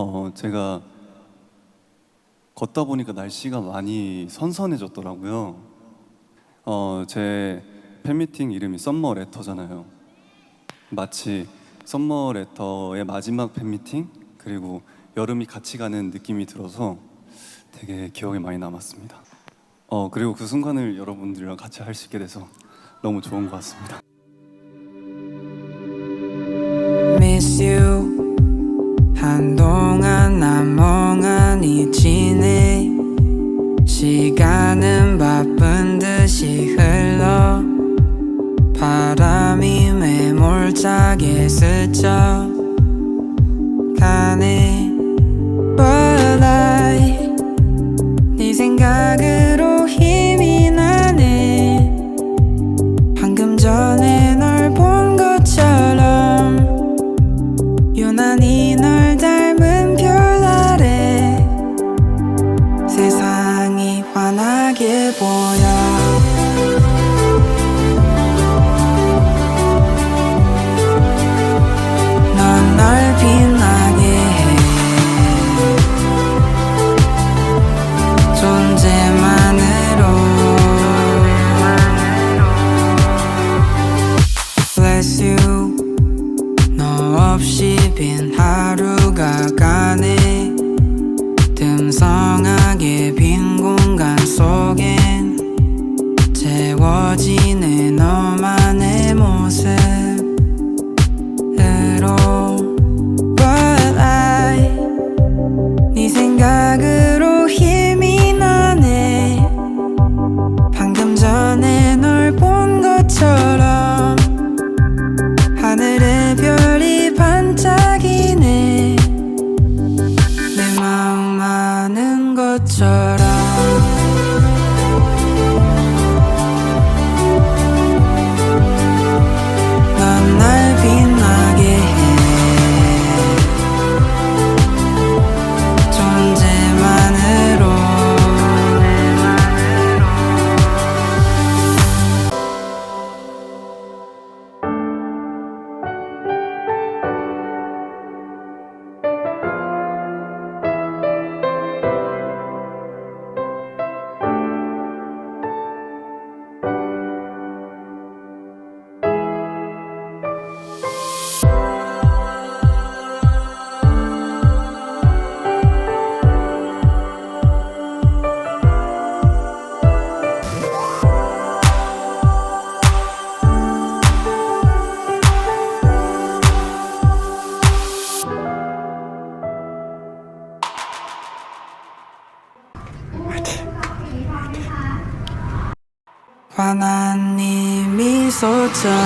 어, 제가 걷다 보니까 날씨가 많이 선선해졌더라고요. 어, 제 팬미팅 이름이 썸머 레터잖아요. 마치 썸머 레터의 마지막 팬미팅 그리고 여름이 같이 가는 느낌이 들어서 되게 기억에 많이 남았습니다. 어, 그리고 그 순간을 여러분들이랑 같이 할 수 있게 돼서 너무 좋은 것 같습니다. 매몰차게 스쳐 가네. But I 네 생각으로 힘이 나네. 방금 전에 널 본 것처럼 유난히 널 닮은 별 아래 세상이 환하게 보여 없이 빈 하루가 가네. 듬성하게 빈 공간 속엔 채워지는 너만의 모습으로. But I 네 생각으 아 환한 네 미소처럼